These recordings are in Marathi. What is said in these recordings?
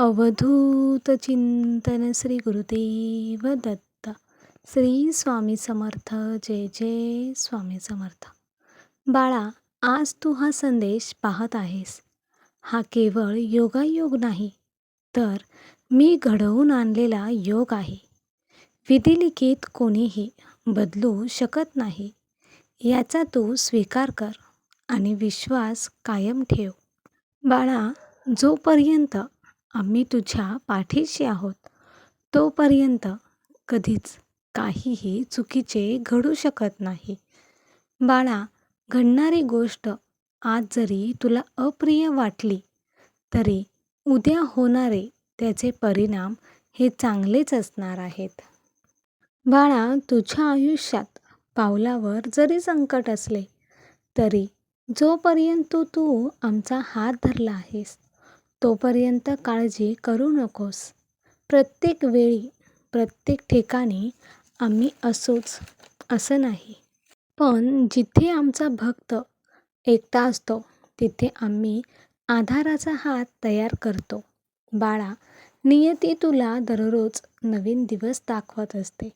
अवधूत चिंतन श्री गुरुदेव दत्त. श्री स्वामी समर्थ. जय जय स्वामी समर्थ. बाळा आज तू हा संदेश पाहत आहेस. हा केवळ योगायोग नाही तर मी घडवून आणलेला योग आहे. विधिलिखित कोणीही बदलू शकत नाही याचा तू स्वीकार कर आणि विश्वास कायम ठेव. बाळा जोपर्यंत आम्ही तुझ्या पाठीशी आहोत. तोपर्यंत कधीच काहीही चुकीचे घडू शकत नाही. बाळा घडणारी गोष्ट आज जरी तुला अप्रिय वाटली तरी उद्या होणारे त्याचे परिणाम हे चांगलेच असणार आहेत. बाळा तुझ्या आयुष्यात पावलावर जरी संकट असले तरी जोपर्यंत तू आमचा हात धरला आहेस तोपर्यंत काळजी करू नकोस. प्रत्येक वेळी प्रत्येक ठिकाणी आम्ही असोच असं नाही. पण जिथे आमचा भक्त एकटा असतो तिथे आम्ही आधाराचा हात तयार करतो. बाळा नियती तुला दररोज नवीन दिवस दाखवत असते.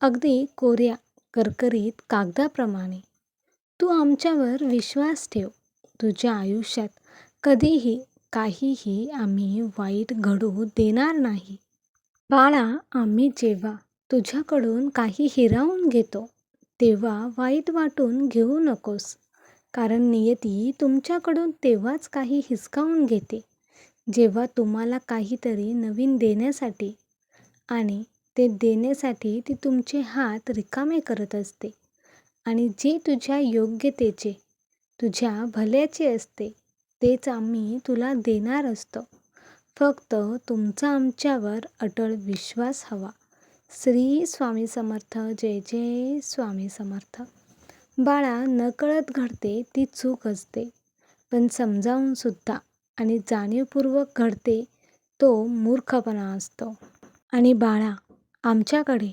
अगदी कोऱ्या करकरीत कागदाप्रमाणे. तू आमच्यावर विश्वास ठेव. तुझ्या आयुष्यात कधीही काहीही आम्ही वाईट घडू देणार नाही. बाळा आम्ही जेव्हा तुझ्याकडून काही हिरावून घेतो तेव्हा वाईट वाटून घेऊ नकोस. कारण नियती तुमच्याकडून तेव्हाच काही हिसकावून घेते जेव्हा तुम्हाला काहीतरी नवीन देण्यासाठी आणि ते देण्यासाठी ती तुमचे हात रिकामे करत असते. आणि जे तुझ्या योग्यतेचे तुझ्या भल्याचे असते तेच आम्ही तुला देणार असतो. फक्त तुमचा आमच्यावर अटळ विश्वास हवा. श्री स्वामी समर्थ जय जय स्वामी समर्थ. बाळा नकळत घडते ती चूक असते. पण समजावूनसुद्धा आणि जाणीवपूर्वक घडते तो मूर्खपणा असतो. आणि बाळा आमच्याकडे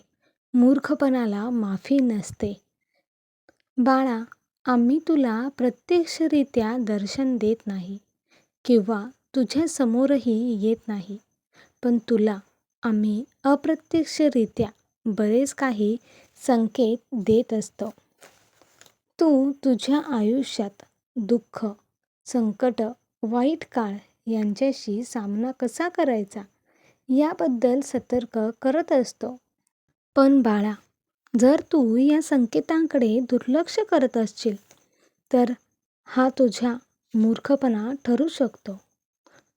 मूर्खपणाला माफी नसते. बाळा आम्ही तुला प्रत्यक्षरित्या दर्शन देत नाही किंवा तुझ्यासमोरही येत नाही. पण तुला आम्ही अप्रत्यक्षरित्या बरेच काही संकेत देत असतो. तू तुझ्या आयुष्यात दुःख संकट वाईट काळ यांच्याशी सामना कसा करायचा? याबद्दल सतर्क करत असतो. पण बाळा जर तू या संकेतांकडे दुर्लक्ष करत असशील तर हा तुझ्या मूर्खपणा ठरू शकतो.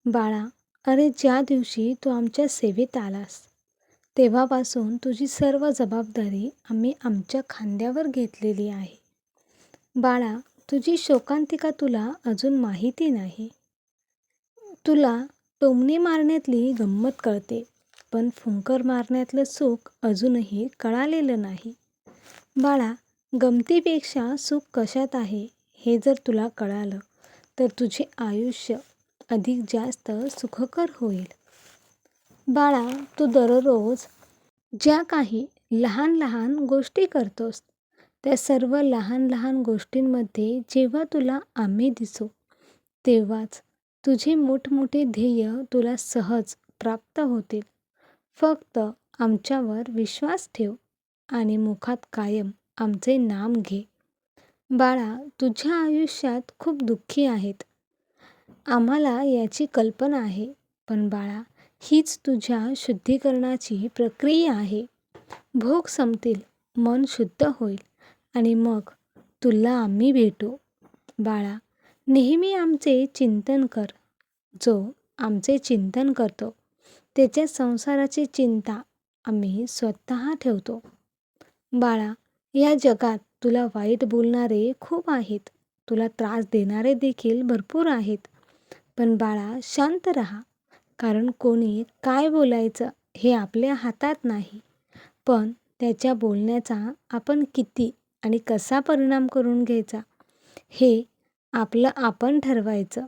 बाळा अरे ज्या दिवशी तू आमच्या सेवेत आलास तेव्हापासून तुझी सर्व जबाबदारी आम्ही आमच्या खांद्यावर घेतलेली आहे. बाळा तुझी शोकांतिका तुला अजून माहिती नाही. तुला टोमणे मारण्यातली गंमत कळते. पण फुंकर मारण्यातलं सुख अजूनही कळालेलं नाही. बाळा गमतीपेक्षा सुख कशात आहे हे जर तुला कळालं तर तुझे आयुष्य अधिक जास्त सुखकर होईल. बाळा तू दररोज ज्या काही लहान लहान गोष्टी करतोस त्या सर्व लहान लहान गोष्टींमध्ये जेव्हा तुला आम्ही दिसू तेव्हाच तुझे मोठमोठे ध्येय तुला सहज प्राप्त होतील. फक्त आमच्यावर विश्वास ठेव आणि मुखात कायम आमचे नाम घे. बाळा तुझ्या आयुष्यात खूप दुःखी आहेत. आम्हाला याची कल्पना आहे पण बाळा हीच तुझ्या शुद्धीकरणाची प्रक्रिया आहे. भोग संपतील मन शुद्ध होईल आणि मग तुला आम्ही भेटू. बाळा नेहमी आमचे चिंतन कर जो आमचे चिंतन करतो. त्याच्या संसाराची चिंता आम्ही स्वतः ठेवतो. बाळा या जगात तुला वाईट बोलणारे खूप आहेत. तुला त्रास देणारे देखील भरपूर आहेत. पण बाळा शांत राहा. कारण कोणी काय बोलायचं हे आपल्या हातात नाही. पण त्याच्या बोलण्याचा आपण किती आणि कसा परिणाम करून घ्यायचा हे आपलं आपण ठरवायचं.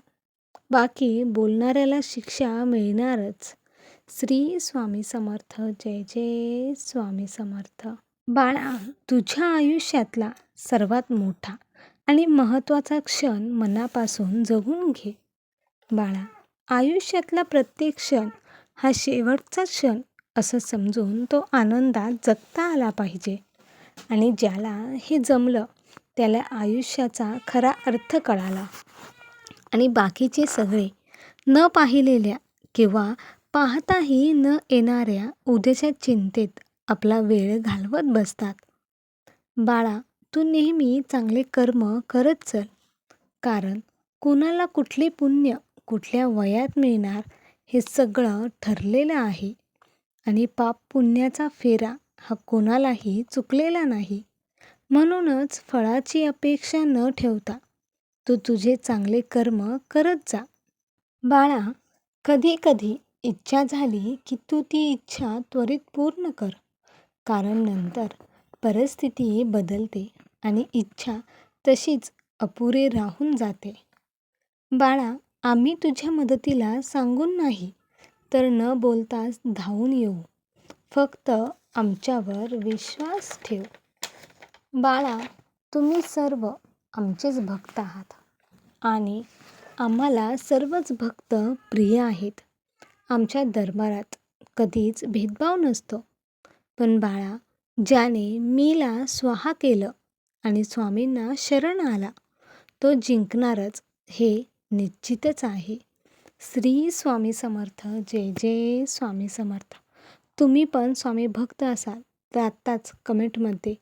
बाकी बोलणाऱ्याला शिक्षा मिळणारच. श्री स्वामी समर्थ जय जय स्वामी समर्थ. बाळा तुझ्या आयुष्यातला सर्वात मोठा आणि महत्त्वाचा क्षण मनापासून जगून घे. बाळा आयुष्यातला प्रत्येक क्षण हा शेवटचा क्षण असं समजून तो आनंदात जगता आला पाहिजे. आणि ज्याला हे जमलं त्याला आयुष्याचा खरा अर्थ कळाला. आणि बाकीचे सगळे न पाहिलेल्या किंवा पाहताही न येणाऱ्या उद्याच्या चिंतेत आपला वेळ घालवत बसतात. बाळा तू नेहमी चांगले कर्म करत चल. कारण कुणाला कुठले पुण्य कुठल्या वयात मिळणार हे सगळं ठरलेलं आहे. आणि पाप पुण्याचा फेरा हा कोणालाही चुकलेला नाही. म्हणूनच फळाची अपेक्षा न ठेवता तू तुझे चांगले कर्म करत जा. बाळा कधी कधी इच्छा झाली की तू ती इच्छा त्वरित पूर्ण कर. कारण नंतर परिस्थिती बदलते आणि इच्छा तशीच अपुरे राहून जाते. बाळा आम्ही तुझ्या मदतीला सांगून नाही तर न बोलताच धावून येऊ. फक्त आमच्यावर विश्वास ठेव. बाळा तुम्ही सर्व आमचेच भक्त आहात आणि आम्हाला सर्वच भक्त प्रिय आहेत. आमच्या दरबारात कधीच भेदभाव नसतो. पण बाळा ज्याने मीला स्वाहा केलं आणि स्वामींना शरण आला तो जिंकणारच हे निश्चितच आहे. श्री स्वामी समर्थ जय जय स्वामी समर्थ. तुम्ही पण स्वामी भक्त असाल तर आत्ताच कमेंटमध्ये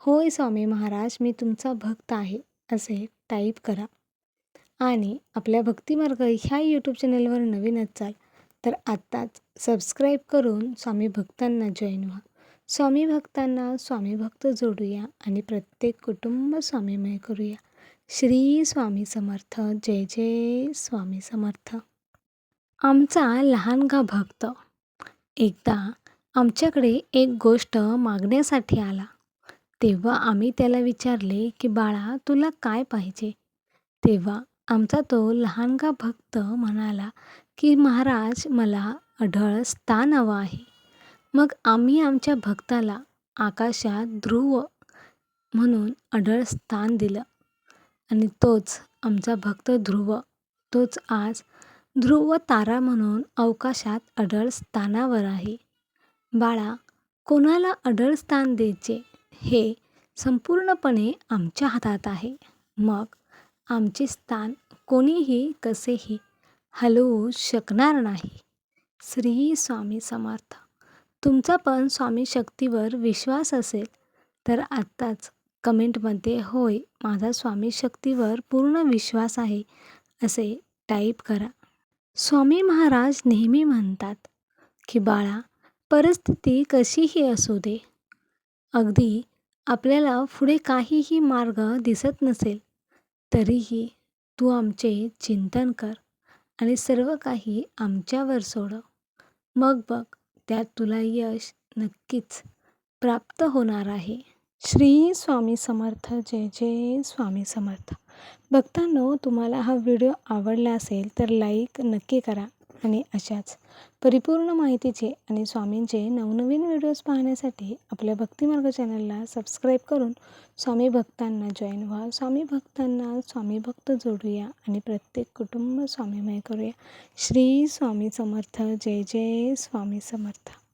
होय स्वामी महाराज मी तुमचा भक्त आहे असे टाईप करा. आणि आपल्या भक्तिमार्ग ह्या यूट्यूब चॅनलवर नवीन असाल तर आत्ताच सबस्क्राईब करून स्वामी भक्तांना जॉईन व्हा. स्वामी भक्तांना स्वामी भक्त जोडूया आणि प्रत्येक कुटुंब स्वामीमय करूया. श्री स्वामी समर्थ जय जय स्वामी समर्थ. आमचा लहानगा भक्त. एकदा आमच्याकडे एक गोष्ट मागण्यासाठी आला. तेव्हा आम्ही त्याला विचारले की बाळा तुला काय पाहिजे? तेव्हा आमचा तो लहानगा भक्त म्हणाला की महाराज मला अढळ स्थान हवं आहे. मग आम्ही आमच्या भक्ताला आकाशात ध्रुव म्हणून अढळ स्थान दिलं. आणि तोच आमचा भक्त ध्रुव. तोच आज ध्रुव तारा म्हणून अवकाशात अढळ स्थानावर आहे. बाळा कोणाला अढळ स्थान द्यायचे हे संपूर्णपणे आमच्या हातात आहे. मग आमचे स्थान कोणीही कसेही हलवू शकणार नाही. श्री स्वामी समर्थ. तुमचा पण स्वामी शक्तीवर विश्वास असेल तर आत्ताच कमेंटमध्ये होय माझा स्वामी शक्तीवर पूर्ण विश्वास आहे असे टाईप करा. स्वामी महाराज नेहमी म्हणतात की बाळा परिस्थिती कशीही असू दे. अगदी आपल्याला पुढे काहीही मार्ग दिसत नसेल तरीही तू आमचे चिंतन कर. आणि सर्व काही आमच्यावर सोडव. मग बघ त्यात तुला यश नक्कीच प्राप्त होणार आहे. श्री स्वामी समर्थ जय जय स्वामी समर्थ. बघतानो तुम्हाला हा व्हिडिओ आवडला असेल तर लाईक नक्की करा आणि अशाच परिपूर्ण माहितीचे आणि स्वामींचे नवनवीन व्हिडिओज पाहण्यासाठी आपल्या भक्तिमार्ग चॅनलला सबस्क्राईब करून स्वामी भक्तांना जॉईन व्हा. स्वामी भक्तांना स्वामी भक्त जोडूया आणि प्रत्येक कुटुंब स्वामीमय करूया. श्री स्वामी समर्थ. जय जय स्वामी समर्थ.